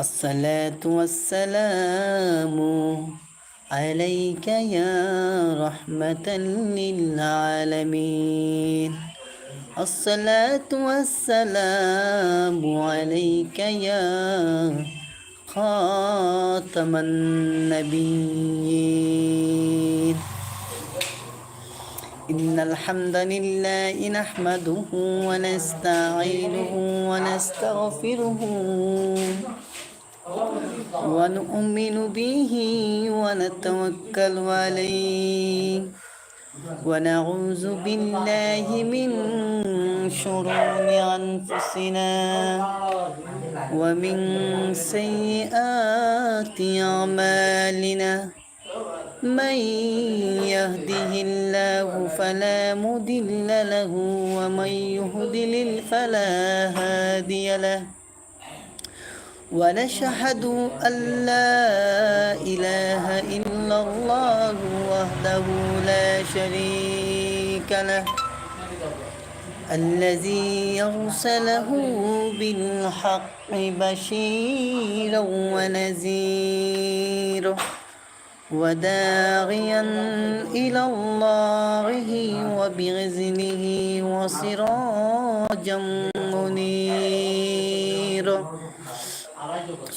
الصلاة والسلام عليك يا رحمة للعالمين. الصلاة والسلام عليك يا خاتم النبيين. إن الحمد لله نحمده ونستعينه ونستغفره. ونؤمن به ونتوكل عليه. ونعوذ بالله من شرور أنفسنا ومن سيئات أعمالنا. من يهده الله فلا مضل له ومن يهدلل فلا هادي له. ونشهد أن لا إله إلا الله وحده لا شريك له الذي يرسله بالحق بشيرا ونذيرا وداعيا إلى الله وبإذنه وسراجا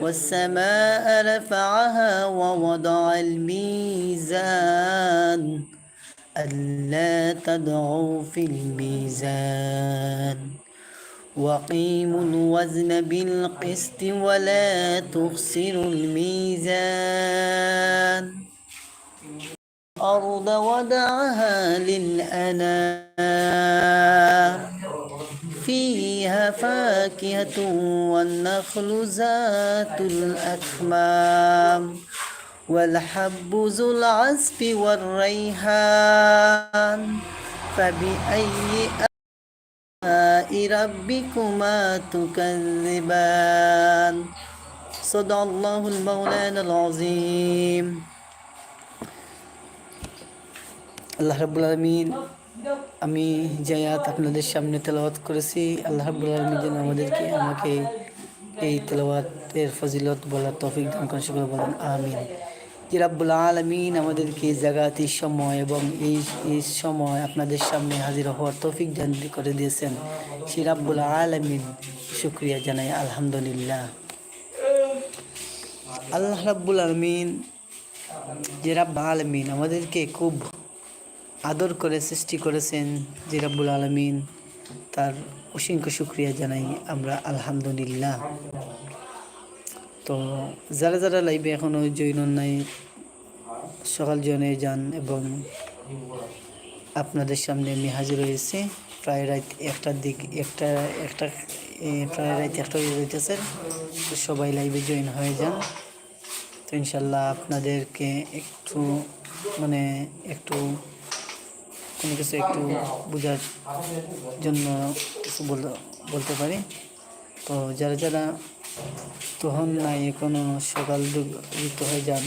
والسماء رفعها ووضع الميزان ألا تدعوا في الميزان. وقيموا الوزن بالقسط ولا تخسروا الميزان. الأرض وضعها للأنام. فيها فاكهة والنخل ذات الأكمام والحب ذو العصف والريحان فبأي آلاء ربكما تكذبان؟ صدق الله المولان العظيم. الله رب العالمين. আমি জায়াত আপনাদের সামনে তেলাওয়াত করেছি। আল্লাহ আলামিন যেন আমাদেরকে আমাকে এই তেলাওয়াতের ফজিলত বলার তৌফিক দান করেন, সকলে বলেন আমিন। যে রাব্বুল আলমিন আমাদেরকে জাগাতি সময় এবং এই এই সময় আপনাদের সামনে হাজির হওয়ার তৌফিক দান করে দিয়েছেন। সেই রাব্বুল আলমিন শুক্রিয়া জানাই, আলহামদুলিল্লাহ। আল্লাহ রাব্বুল আলমিন যে আলমিন আমাদেরকে খুব আদর করে, সৃষ্টি করেছেন যে রাব্বুল আলমিন। তার অসংখ্য শুক্রিয়া জানাই আমরা, আলহামদুলিল্লাহ। তো যারা যারা লাইভে এখনও জৈন নাই, সকাল জনে যান এবং আপনাদের সামনে আমি হাজির হয়েছি। প্রায় রাত একটার দিক, একটা একটা প্রায় রাত একটা তো সবাই লাইভে জয়েন হয়ে যান। তো ইনশাল্লাহ আপনাদেরকে একটু মানে একটু কোনো কিছু একটু বোঝার জন্য কিছু বলতে পারি? তো যারা যারা তখন নাই কোনো সকাল যুক্ত হয়ে যান,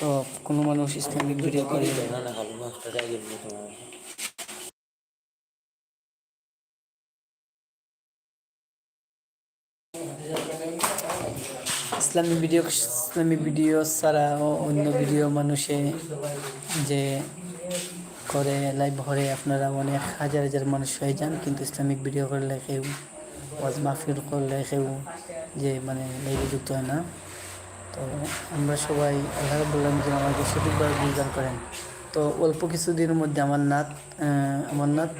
তো কোনো মানুষ ইসলামিক ভিডিও করে ইসলামী ভিডিও ইসলামী ভিডিও ছাড়া অন্য ভিডিও মানুষে যে করে লাইভ ভরে আপনারা অনেক হাজার হাজার মানুষ হয়ে যান, কিন্তু ইসলামিক ভিডিও করলে কেউ ওয়াজ মাহফিল করলে কেউ যে মানে লাইভে যুক্ত হয় না। তো আমরা সবাই আল্লাহ বললাম যে আমাকে সঠিকভাবে বুঝদান করেন। তো অল্প কিছুদিনের মধ্যে আমার নাত আমার নাত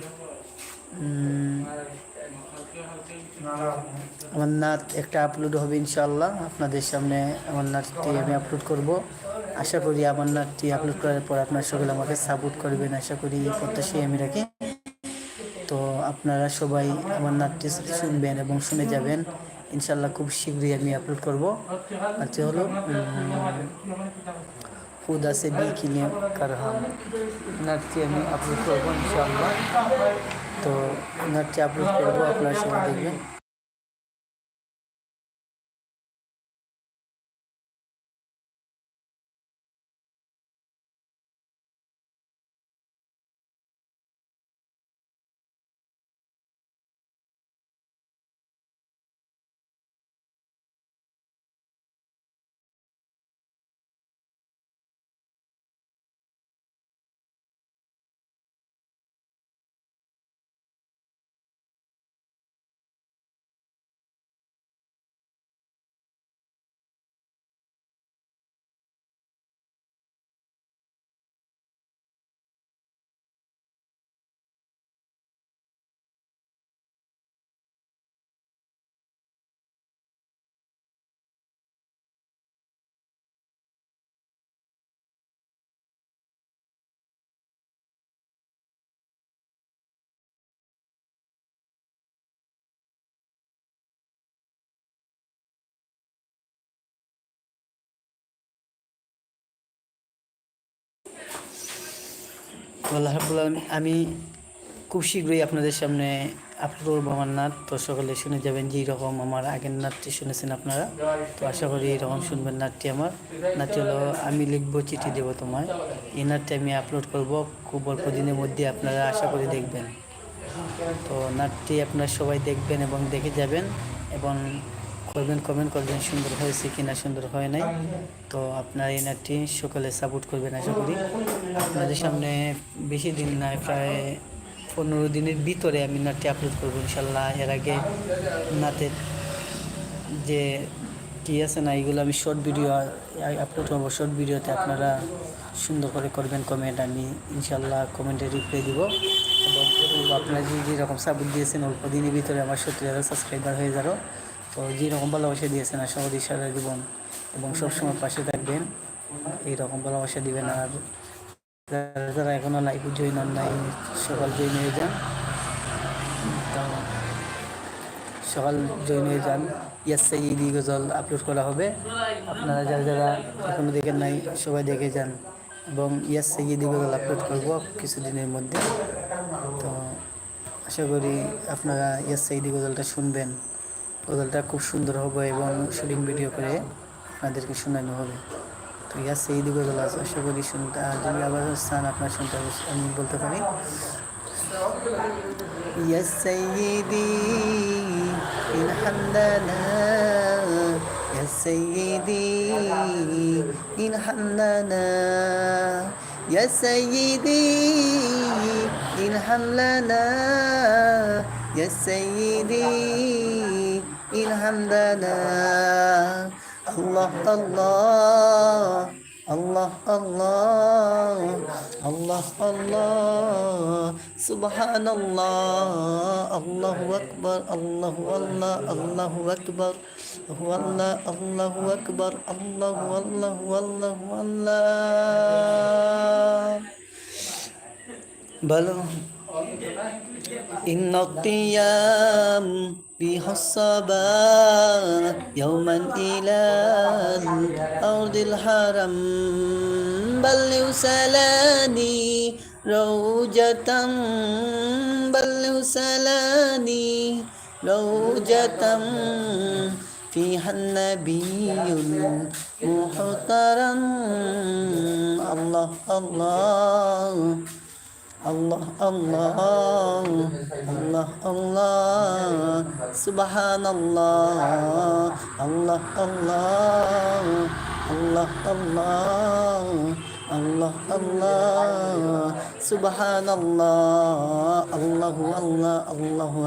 আমার নাচ একটা আপলোড হবে ইনশাল্লাহ আপনাদের সামনে আমার নাচটি আমি আপলোড করব। আশা করি আমার নাচটি আপলোড করার পর আপনার সকলে আমাকে সাপোর্ট করবেন, আশা করি প্রত্যাশাই আমি রাখি। তো আপনারা সবাই আমার নাচটি শুনবেন এবং শুনে যাবেন। ইনশাল্লাহ খুব শীঘ্রই আমি আপলোড করব। আচ্ছা হলো খুদা সে বি কিনে কারহাম। নাচটি আমি আপলোড করব ইনশাল্লাহ তো নাচটি আপলোড করব, আপনারা সবাই দেখবেন। আল্লাহ আমি খুব শীঘ্রই আপনাদের সামনে আপলোড করব আমার তো সকলে শুনে যাবেন যে রকম আমার আগের নাটটি শুনেছেন আপনারা। তো আশা করি এরকম শুনবেন নাটটি আমার। নাটটি হলো, আমি লিখব চিঠি দেবো তোমায়। এই নাটটি আমি আপলোড করব, খুব অল্প দিনের মধ্যে আপনারা আশা করি দেখবেন। তো নাটটি আপনারা সবাই দেখবেন এবং দেখে যাবেন এবং করবেন কমেন্ট করবেন, সুন্দর হয়েছে কি না সুন্দর হয় নাই। তো আপনার এই নাটটি সকলে সাপোর্ট করবেন আশা করি। আপনাদের সামনে বেশি দিন নয় প্রায় পনেরো দিনের ভিতরে আমি নাটটি আপলোড করব ইনশাল্লাহ। এর আগে নাটের যে কি আছে না, এগুলো আমি শর্ট ভিডিও আপলোড করব। শর্ট ভিডিওতে আপনারা সুন্দর করে করবেন কমেন্ট আমি ইনশাল্লাহ কমেন্টে রিপ্লাই দিব। এবং আপনারা যে যেরকম সাপোর্ট দিয়েছেন, অল্প দিনের ভিতরে আমার সত্তর হাজার সাবস্ক্রাইবার হয়ে যাব। তো যেরকম ভালোবাসা দিয়েছেন আশা করি সারা জীবন এবং সবসময় পাশে থাকবেন এই এইরকম ভালোবাসা দিবেন আর যারা যারা এখনও লাইভ জয়েন নাই, সকাল জয়েন হয়ে যান। সকাল জয়েন হয়ে যান। ইয়াস সাইদি গজল আপলোড করা হবে। আপনারা যারা যারা এখনও দেখেন নাই, সবাই দেখে যান। এবং ইয়াস সাইদি গজল আপলোড করব কিছুদিনের মধ্যে। তো আশা করি আপনারা ইয়াস সাইদি গজলটা শুনবেন। গজলটা খুব সুন্দর হবে এবং শুটিং ভিডিও করে আপনাদেরকে শোনানো হবে তো ইয়া সেই দিকে গজল আছে আশা করি শুনতে যদি আবার স্থান আপনার শুনতে আমি বলতে পারি يا سيدي إن حمدنا يا سيدي إن حملنا يا سيدي إن حملنا يا سيدي الحمدنا الله الله الله الله الله الله سبحان الله الله أكبر الله الله الله أكبر هو الله أكبر الله الله الله الله. بل إن القيام بها الصبا يوما إلى أرض الحرم. بل سلاني روجة بل سلاني روجة. فيها النبي المحترم الله الله. আল্লাহ আল্লাহ আল্লাহ আল্লাহ সুবহান আল্লাহ আল্লাহ আল্লাহ আল্লাহ আল্লাহ আল্লাহ আল্লাহ সুবহান আল্লাহ আল্লাহু আল্লাহ, আল্লাহু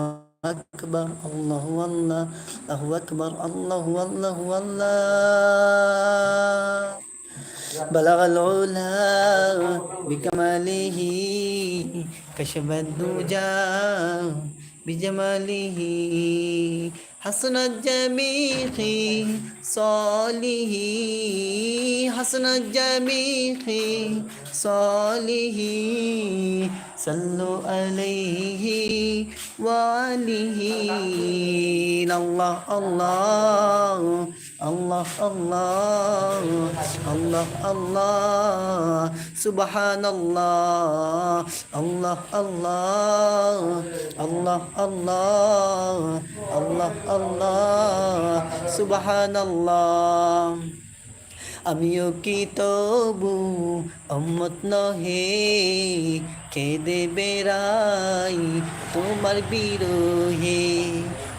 আকবার, আল্লাহু আল্লাহ, আল্লাহু আকবার, আল্লাহু আল্লাহু আল্লাহ। بلغ العلا بكماله كشف الدجى بجماله حسن الجميع صالح حسن الجميع صالح صلوا عليه وعليه الله الله আল্লাহ আল্লাহ আল্লাহ আল্লাহ সুবাহান আল্লাহ আল্লাহ আল্লাহ আল্লাহ আল্লাহ আল্লাহ আল্লাহ আমিও কি তবু অম্মত নহে? খেদে বেড়াই তোমার বিরোহে।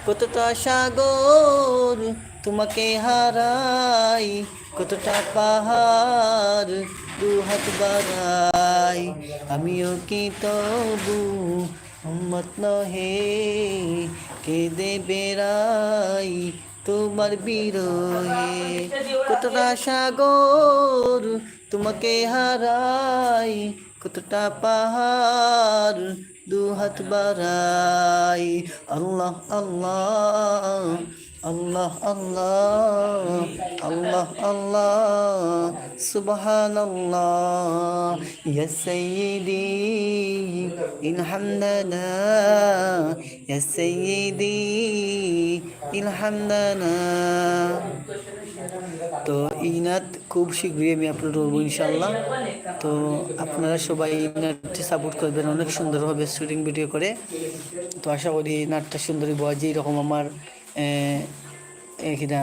কতটা সাগর তোমাকে হারাই, কতটা পাহাড় দু হাত বাড়াই। আমিও কি তবু উম্মত নহে? কেঁদে বেড়াই তোমার বিরহে। কতটা সাগর তোমাকে হারাই, কতটা পাহাড় দু হাত বাড়াই। আল্লাহ আল্লাহ আল্লাহ আল্লাহ আল্লাহ আল্লাহ সুবহান আল্লাহ ইয়া সাইয়্যিদি ইয়া তো এই নাট খুব শীঘ্রই আমি আপলোড করব ইনশাল্লাহ তো আপনারা সবাই এই সাপোর্ট করবেন, অনেক সুন্দর হবে শুটিং ভিডিও করে। তো আশা করি নাটটা সুন্দরী বয় যেরকম আমার এখানে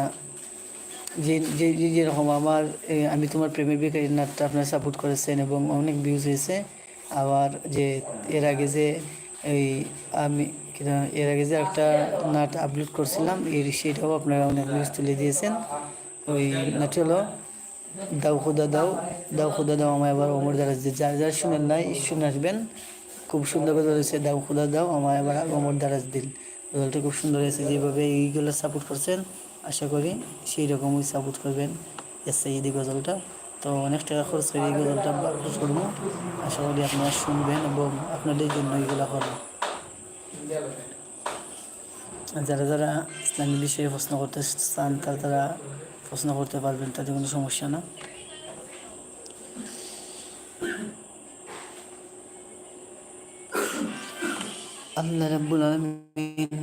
যে যে যেরকম আমার আমি তোমার প্রেমের বিকারি নাটটা আপনার সাপোর্ট করেছেন এবং অনেক ভিউজ হয়েছে। আবার যে, এর আগে যে, এই আমি কিনা, এর আগে যে একটা নাট আপলোড করছিলাম, এর সেটাও আপনারা অনেক ভিউজ তুলে দিয়েছেন। ওই নাটটি হলো, দাও খুদা দাও দাও খুদা দাও আমায় আবার অমর দ্বারা যে যারা যারা শুনেন নাই, শুনে আসবেন। খুব সুন্দর করে রয়েছে দাও খুদা দাও আমায় আবার অমর দারাজ দিন গজলটা খুব সুন্দর হয়েছে। যেভাবে এইগুলো সাপোর্ট করছেন, আশা করি সেই রকমই সাপোর্ট করবেন এসে এই গজলটা তো অনেক টাকা খরচ করে এই গজলটা আপলোড করব। আশা করি আপনারা শুনবেন এবং আপনাদের জন্য এইগুলো করব। যারা যারা ইসলামী বিষয়ে প্রশ্ন করতে চান, তারা তারা প্রশ্ন করতে পারবেন, তাদের কোনো সমস্যা না। আল্লাহ রাব্বুল আলামিন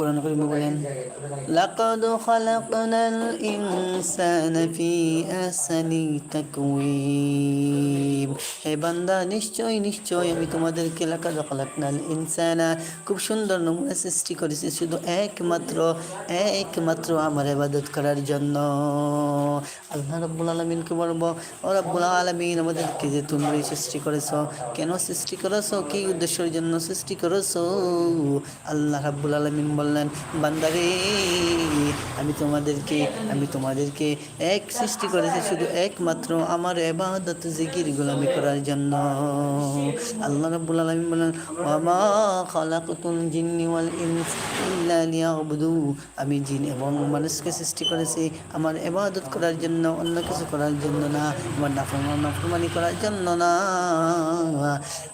কোরআন করিমে বলেন, লাকাদ খালাকনাল ইনসানা ফি আহসানি তাকওয়িম। হে বান্দা নিশ্চয় নিশ্চয় আমি তোমাদেরকে লাকাদ খালাকনাল ইনসানা খুব সুন্দর নমুনা সৃষ্টি করেছি, শুধু একমাত্র একমাত্র আমার ইবাদত করার জন্য। আল্লাহ রাব্বুল আলামিনকে বলব, ও রাব্বুল আলামিন, আমাদেরকে যে তুমি সৃষ্টি করেছ, কেন সৃষ্টি করেছ? কি উদ্দেশ্যের জন্য সৃষ্টি করেছ? আল্লাহ রাব্বুল আলামিন বললেন, বান্দারে, আমি তোমাদেরকে আমি তোমাদেরকে এক সৃষ্টি করেছি শুধু একমাত্র আমার এবাদত, জিকির, গোলামি করার জন্য। আল্লাহ রাব্বুল আলামিন বললেন, ওয়ামা খালাকতুল জিন্নি ওয়াল ইনস ইল্লা লিয়াবুদু। আমি জিন এবং মানুষকে সৃষ্টি করেছি আমার এবাদত করার জন্য, অন্য কিছু করার জন্য না, আমার নাফরমান নাফরমানি করার জন্য না।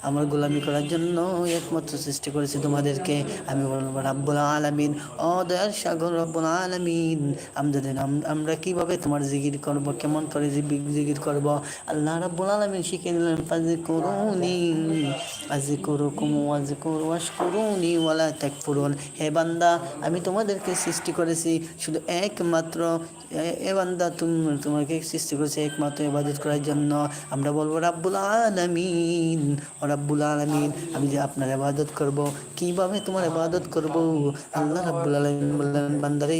আমার গোলামি করার জন্য একমাত্র সৃষ্টি করেছি তোমাদেরকে। আমি বলব রাব্বুল আলামিন। ও দয়ার সাগর রব্বুল আলামিন। আমাদের আমরা কীভাবে তোমার জিকির করব, কেমন করে জিকির করব? আল্লাহ রাব্বুল আলামিন শিখে দিলেন ফাজি করুনি আজি করুকুম ওয়াজি করু ওয়াশকুরুনি ওয়ালা তাকফুরুন। হে বান্দা, আমি তোমাদেরকে সৃষ্টি করেছি, শুধু একমাত্র এ বান্দা তুমি তোমাকে সৃষ্টি করেছি একমাত্র ইবাদত করার জন্য। আমরা বলব রাব্বুল আলামিন। ও রাব্বুল আলামিন, আমি যে আপনার ইবাদত করব, কীভাবে তোমার ইবাদত করব? আল্লাহ রাব্বুল আলামিন বললেন, বান্দারে,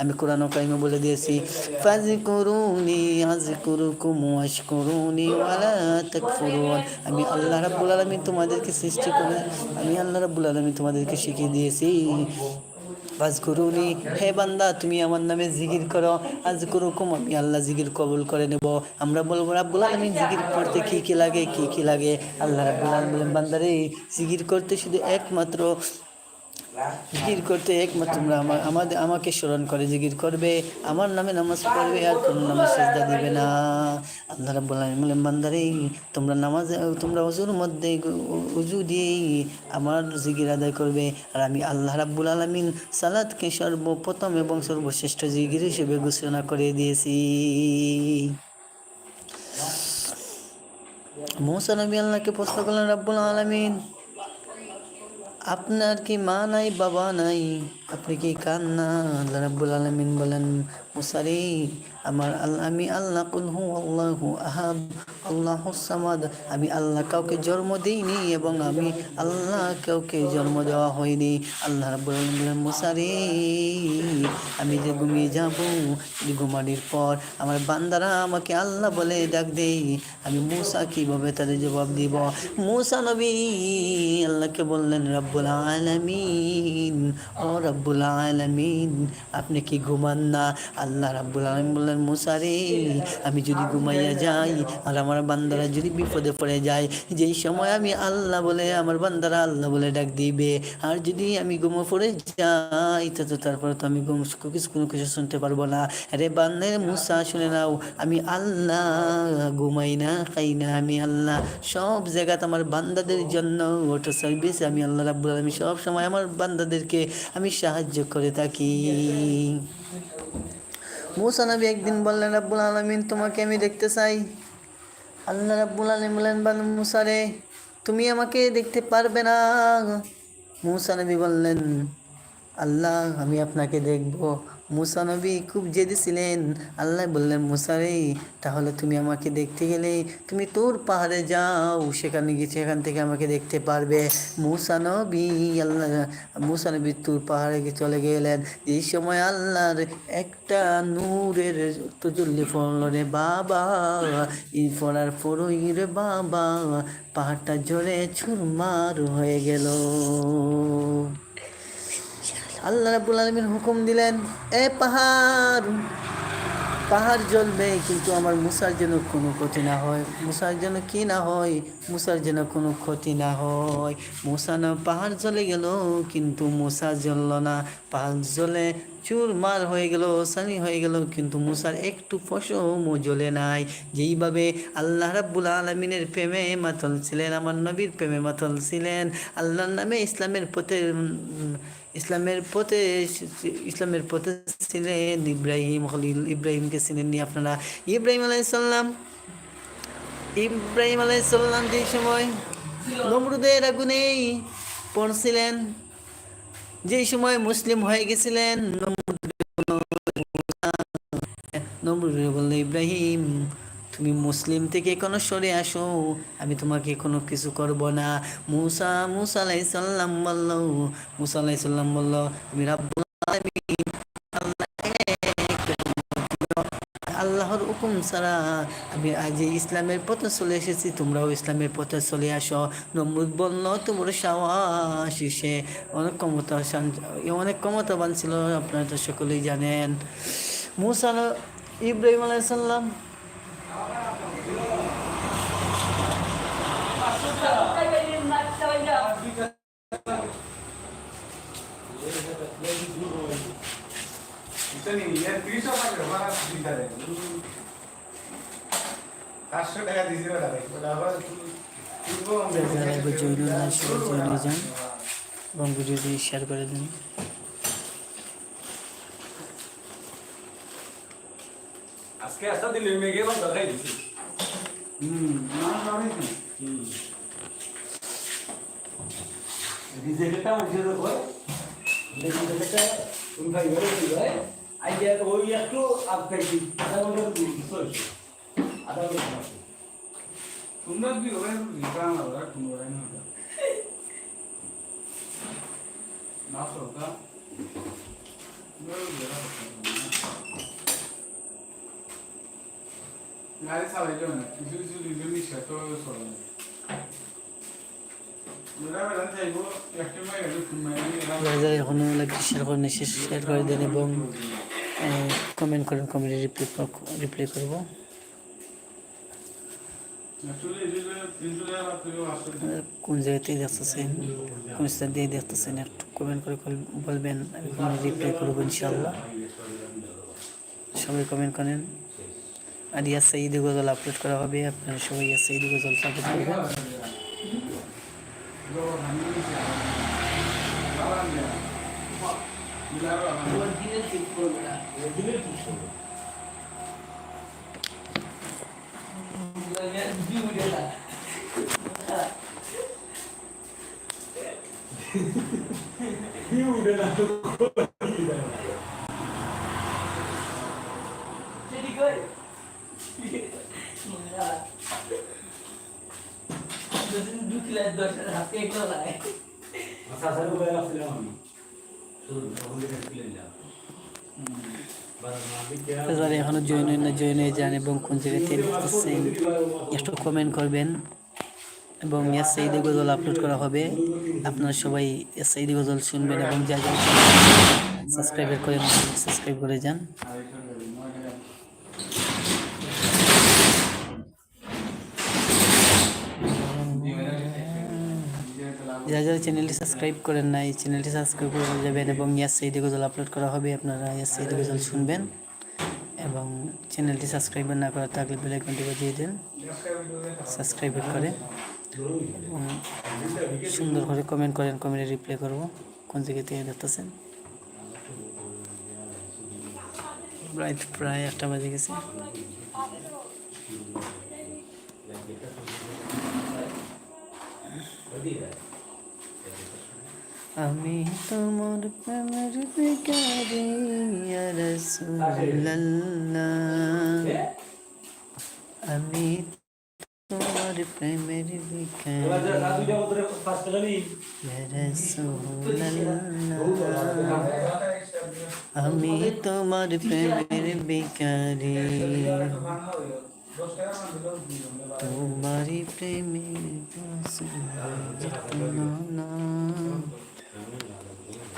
আমি কোরআন ও কারিমে বলে দিয়েছি, ফাযকুরুনি আযকুরুকুম ওয়াশকুরুনি ওয়ালা তাস্তাগফিরুন আমি আল্লাহ রাব্বুল আলামিন তোমাদেরকে সৃষ্টি করে, আমি আল্লাহ রাব্বুল আলামিন তোমাদেরকে শিখিয়ে দিয়েছি বাজকুরুনি হে বান্দা, তুমি আমার নামে জিকির করো আজ করুকুম আমি আল্লাহ জিকির কবুল করে নেব। আমরা বলব, রাব্বুল আলামিন, জিকির করতে কি কি লাগে, কি কি লাগে? আল্লাহ রাব্বুল আলামিন বান্দারে, জিকির করতে শুধু একমাত্র জিকির করতে একমাত্র আমার আমাদের আমাকে স্মরণ করে জিকির করবে। আমার নামে নামাজ পড়বে আর কোনো নামাজ সেজদা দিবে না। আল্লাহ রাব্বুল আলামিন বলেন তোমরা নামাজ তোমরা অজুর মধ্যে উজু দিয়েই আমার জিকির আদায় করবে। আর আমি আল্লাহ রাব্বুল আলামিন সালাদকে সর্বপ্রথম এবং সর্বশ্রেষ্ঠ জিকির হিসেবে ঘোষণা করে দিয়েছি। মৌসা নবী আল্লাহকে প্রশ্ন করলেন, রাব্বুল আলামিন আপনার কি মা নাই বাবা নাই? আপনি কি কান্না? আল্লাহ বলেন মুসারি আমার আল্লাহ, আমি আল্লাহ, কুল হু আল্লাহু আহাদ, আল্লাহ সামাদ, আমি আল্লাহ কাউকে জন্ম দিইনি এবং আমি আল্লাহ কাউকে জন্ম দেওয়া হয়নি। আল্লাহ রাব্বুল আলামিন বলেন মুসারি আমি যে ঘুমিয়ে যাব ঘুমানির পর আমার বান্দারা আমাকে আল্লাহ বলে ডাক দেই আমি মুসা কীভাবে তাদের জবাব দিব? মুসা নবী আল্লাহকে বললেন, রব্বুল আলামিন, ও রব্বুল আলামিন, আপনি কি ঘুমান না? আল্লাহ রাব্বুল আলামিন বললেন, মুসা রে, আমি যদি ঘুমাইয়া যাই, আর আমার বান্দারা যদি বিপদে পড়ে যায়, যেই সময় আমি আল্লাহ বলে, আমার বান্দারা আল্লাহ বলে ডাক দিবে। আর যদি আমি ঘুমো পড়ে যাই, তা তো তারপরে তো আমি ঘুম কোনো কিছু শুনতে পারব না। আরে বান্দের, মুসা, শুনে নাও, আমি আল্লাহ ঘুমাই না, খাই না, আমি আল্লাহ সব জায়গাতে আমার বান্দাদের জন্য ওটা সার্ভিস আমি আল্লাহ রাব্বুল আলামিন সব সময় আমার বান্দাদেরকে, আমি সাহায্য করে থাকি। মুসা নবী একদিন বললেন, রাব্বুল আলমিন, তোমাকে আমি দেখতে চাই। আল্লাহ রাব্বুল আলম বললেন, বান মুসা রে, তুমি আমাকে দেখতে পারবে না। মুসা নবী বললেন, আল্লাহ, আমি আপনাকে দেখব। মুসা নবী খুব জেদি ছিলেন। আল্লাহ বললেন মুসারে তাহলে তুমি আমাকে দেখতে গেলে, তুমি তোর পাহাড়ে যাও, সেখানে গিয়ে সেখান থেকে আমাকে দেখতে পারবে। মুসা নবী, আল্লাহ, মুসা নবী তোর পাহাড়ে গিয়ে চলে গেলেন। এই সময় আল্লাহর একটা নূরের তজল্লি পড়ল রে বাবা। এই পড়ার পরই রে বাবা, পাহাড়টা জোরে ছুরমার হয়ে গেল। আল্লাহ রাব্বুল আলামিন হুকুম দিলেন, এ পাহাড় পাহাড় জ্বলবে, কিন্তু আমার মুসার যেন কোনো ক্ষতি না হয়। মুসার যেন কি না হয়? মুসার যেন কোনো ক্ষতি না হয়। মুসা না, পাহাড় জ্বলে গেল, কিন্তু মুসা জ্বলল না। পাহাড় জ্বলে চুরমার হয়ে গেল, সানি হয়ে গেল, কিন্তু মুসার একটু পশমও জ্বলে নাই। যেইভাবে আল্লাহ রাব্বুল আলমিনের প্রেমে মাতল ছিলেন, আমার নবীর প্রেমে মাতল ছিলেন, আল্লাহর নামে ইসলামের পথে ইসলামের পথে ইসলামের পথে ছিলেন ইব্রাহিম খলিল, ইব্রাহিমকে চিনেননি আপনারা। ইব্রাহিম আলাইসাল্লাম ইব্রাহিম আলাইসাল্লাম যে সময় নমরুদের আগুনেই পড়ছিলেন যেই সময় মুসলিম হয়ে গেছিলেন নমরুদ বলল ইব্রাহিম তুমি মুসলিম থেকে কোনো সরে আসো, আমি তোমাকে কোনো কিছু করব না। মুসা মুসা আলাইসাল্লাম বলল, মুসা আলাইসাল্লাম বলল, আমি আল্লাহর হুকুম ছাড়া আমি আজ ইসলামের পথে চলে এসেছি, তোমরাও ইসলামের পথে চলে আসো। নমরুদ বলল, তোমার সাহস অনেক ক্ষমতা অনেক ক্ষমতাবান ছিল, আপনারা তো সকলেই জানেন। মুসা ইব্রাহিম আলাইসাল্লাম পাঁচশো টাকা দিয়েছিল যারা জৈন না সবাই যান শেয়ার করে দিন আজকে একটা দিলে মেঘে বন্ধ খাই দিছি। হুম না না হুম। রিজেক্টটা উঠে দেবো রিজেক্টটা তুমি ভাই বলে দিবে আইডিয়া ওই একটু আপ খাইছি আধা ঘণ্টা চলছে আধা ঘণ্টা তোমরা কি ওরা রিটার্ন হবে তোমরা না। না সরকার। গাড়ি না কিছু কিছু তো চলে না এখনও শেয়ার করেন শেয়ার করে দেন এবং কমেন্ট করেন কমেন্টে রিপ্লাই রিপ্লাই করব কোন জায়গাতে দেখতেছেন কোন স্থান দিয়ে দেখতেছেন একটু কমেন্ট করে বলবেন আমি রিপ্লাই করব ইনশাল্লাহ সবাই কমেন্ট করেন আর ইয়াস ঈদ গজল আপলোড করা হবে আপনারা সবাই ইয়াস ঈদ গজল সাপোর্ট করবেন। দিনের আচ্ছা আচ্ছা বলে রাখছিলাম আমি। যারা এখনও জয়েন না জয়েন হয়ে যান এবং কোন জায়গাতে দেখতেছেন একটু কমেন্ট করবেন এবং ঈদ গজল আপলোড করা হবে। আপনারা সবাই ঈদ গজল শুনবেন এবং যা যা সাবস্ক্রাইব করে সাবস্ক্রাইব করে যান। যারা যারা চ্যানেলটি সাবস্ক্রাইব করেন না এই চ্যানেলটি সাবস্ক্রাইব করে যাবেন এবং ইয়াস সাইডে গজল আপলোড করা হবে, আপনারা ইয়াস সাইডে গজল শুনবেন এবং চ্যানেলটি সাবস্ক্রাইব না করা থাকলে বেল আইকনটি বাজিয়ে দেন সাবস্ক্রাইব করে এবং সুন্দর করে কমেন্ট করেন কমেন্টে রিপ্লাই করব, কোন জায়গা থেকে দেখতেছেন? প্রায় প্রায় একটা বাজে গেছে। আমি তোমার প্রেমের ভিখারি ইয়া রাসূলুল্লাহ। আমি তোমার প্রেমের ভিখারি। ইয়া রাসূলুল্লাহ। আমি তোমার প্রেমের ভিখারি। তোমারই প্রেমের তুলনা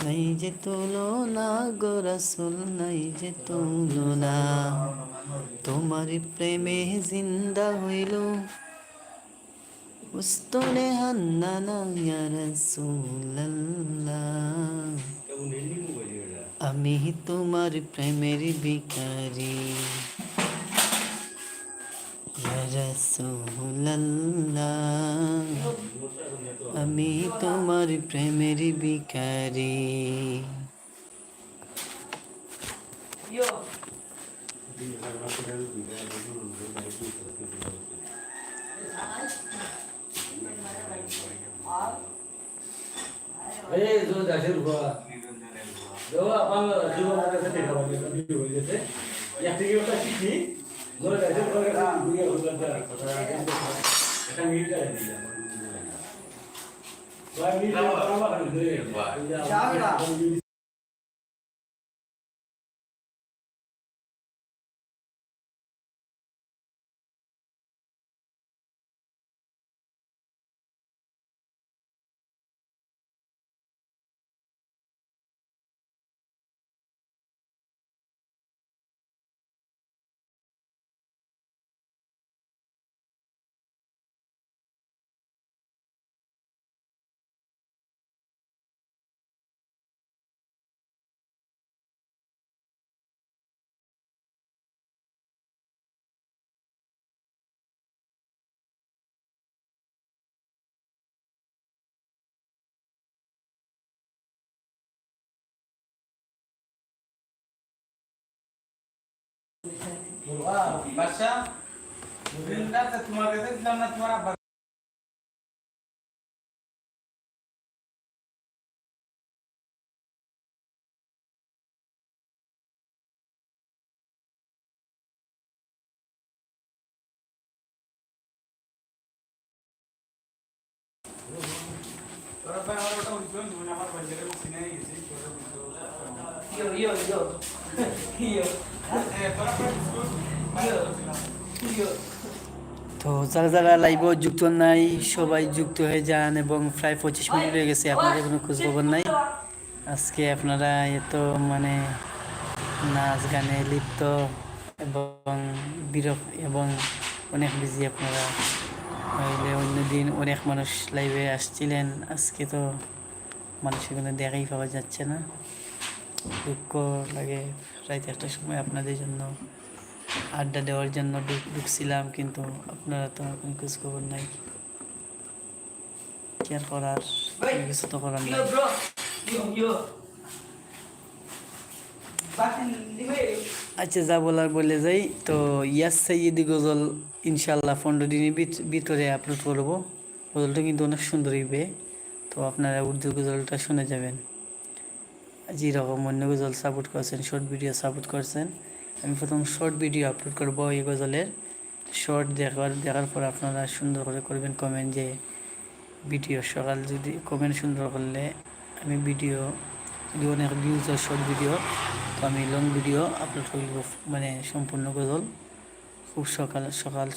নাই যে তুলনা গো রসুল, নাই যে তুলনা। তোমার প্রেমে জিন্দা হইল। উস্তনে হান্নানা আমি তোমার প্রেমের রাসূলুল্লাহ আমি তোমার প্রেমের বিকারি আমার জীবন কাছে দেখা হয়ে গেছে এক থেকে ওটা শিখি रुपा বৃন্দাতে তোমার কাছে দিলাম না তোমার আব্বা তোরা ভাই আমার ওটা উঠবে না আমার বাজারে সিনে গেছি তোরা বুঝতে Yo, yo, yo. Yo. এ তোরা ভাই Yo. তো যারা যারা লাইভও যুক্ত নাই, সবাই যুক্ত হয়ে যান এবং প্রায় পঁচিশ মিনিট হয়ে গেছে, আপনাদের কোনো খোঁজ খবর নাই। আজকে আপনারা এত মানে নাচ গানে লিপ্ত এবং বিরক্ত এবং অনেক বিজি আপনারা। হইলে অন্যদিন অনেক মানুষ লাইভে আসছিলেন, আজকে তো মানুষের কোনো দেখাই পাওয়া যাচ্ছে না। দুঃখ লাগে রাত একটা সময় আপনাদের জন্য। আড্ডা দেওয়ার জন্য ঢুক- ঢুকছিলাম কিন্তু আপনারা তো কোনো খোঁজ খবর নাই। কি আর করার? কিছু তো করার নাই। আচ্ছা যা বলার বলে যাই। তো ইয়াস সাইয়েদি গজল ইনশাল্লাহ পনেরো দিনের ভিতরে আপলোড করব। গজলটা কিন্তু অনেক সুন্দর হইবে। তো আপনারা উর্দু গজলটা শুনে যাবেন। যেরকম অন্য গজল সাপোর্ট করছেন শর্ট ভিডিও সাপোর্ট করছেন। আমি প্রথম শর্ট ভিডিও আপলোড করব এই গজলের। শর্ট দেখার দেখার পর আপনারা সুন্দর করে করবেন কমেন্ট যে ভিডিও সকাল যদি কমেন্ট সুন্দর করলে আমি ভিডিও যদি অনেক ভিউজ হয় শর্ট ভিডিও তো আমি লং ভিডিও আপলোড করব মানে সম্পূর্ণ গজল। খুব সকাল সকাল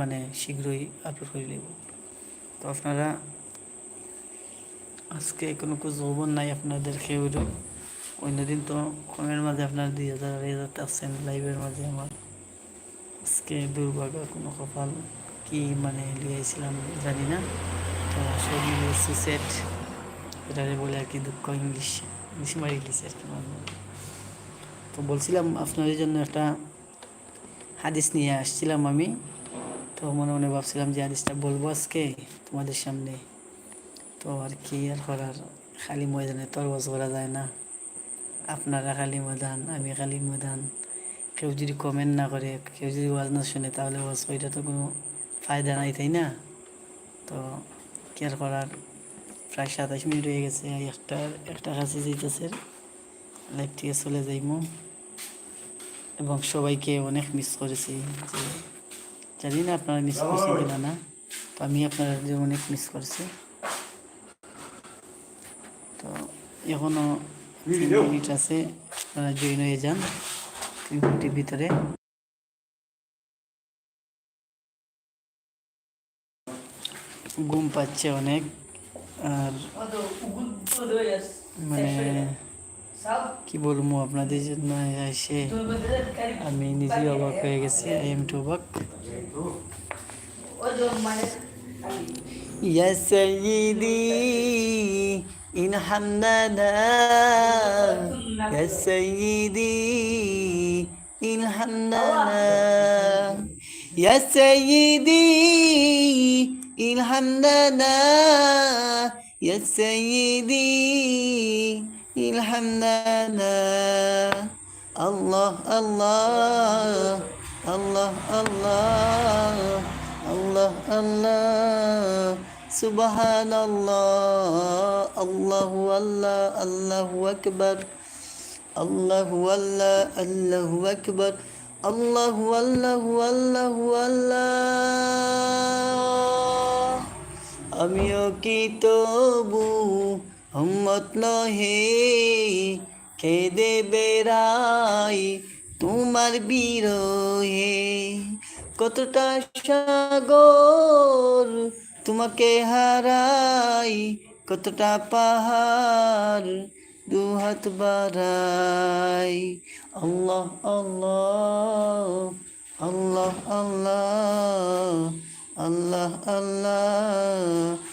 মানে শীঘ্রই আপলোড করে দেব। তো আপনারা আজকে কোনো খবর নাই আপনাদের কেউরও অন্যদিন তো কমের মাঝে আপনার দুই হাজার আড়াই হাজার আসছেন লাইভের মাঝে আমার। আজকে দুর্ভাগ্য কোনো কপাল কি মানে লিয়েছিলাম জানি না। তো সব মিলিয়ে সুসেট এটারে বলে আর কি দুঃখ ইংলিশ ইংলিশ মারি গেছে আর কি। তো বলছিলাম আপনাদের জন্য একটা হাদিস নিয়ে আসছিলাম আমি। তো মনে মনে ভাবছিলাম যে হাদিসটা বলব আজকে তোমাদের সামনে। তো আর কি আর করার, খালি ময়দানে তরবাজ করা যায় না। আপনারা খালি ময়দান আমি খালি ময়দান কেউ যদি কমেন্ট না করে, কেউ যদি ওয়াজ না শুনে, তাহলে ওয়াজ ওইটা তো কোনো ফায়দা নাই, তাই না? তো কেয়ার করার? প্রায় সাতাশ মিনিট হয়ে গেছে, একটা একটা কাছে যেতেছে লাইভ থেকে চলে যাইমু। এবং সবাইকে অনেক মিস করেছি যে, জানি না আপনারা মিস করছেন কিনা না, তো আমি আপনারা অনেক মিস করছি। তো এখনও মিনিট আছে আপনারা জয়েন হয়ে যান তিন মিনিটের ভিতরে। ঘুম পাচ্ছে অনেক আর মানে কি বলব আপনাদের জন্য এসে আমি নিজে অবাক হয়ে গেছি আই এম টু অবাক। ইয়া মানে সঈদি إن حمدنا يا سيدي إن حمدنا يا سيدي إن حمدنا يا سيدي إن حمدنا الله الله الله الله الله الله সুবহান আল্লাহু আল্লাহ আল্লাহু আকবর, আল্লাহু আল্লাহ আল্লাহু আকবর, আল্লাহ আল্লাহু আল্লাহু আল্লাহ আমিও কি তবু হম্মত নহে? খেদে বেড়াই তোমার বিরহে? কতটা সাগর তোমাকে হারাই কতটা পাহাড় দু হাত বাড়াই আল্লাহ আল্লাহ আল্লাহ আল্লাহ আল্লাহ আল্লাহ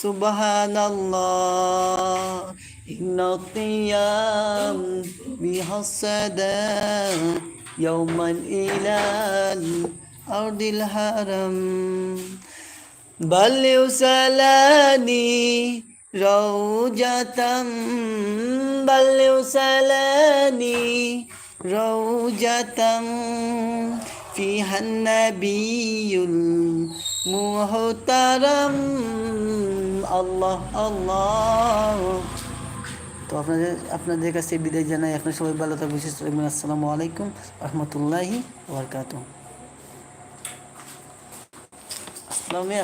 سبحان الله إن القيام بها الصدى يوما إلى الأرض الحرم بلغ سلاني روجة بلغ سلاني روجة فيها النبي المحترم الله الله তো আপনাদের আপনাদের কাছে বিদায় জানাই আপনার সবাই ভালো থাকবেন সুস্থ থাকবেন আসসালামু আলাইকুম রহমতুল্লাহি ওবরকাত আসসালামে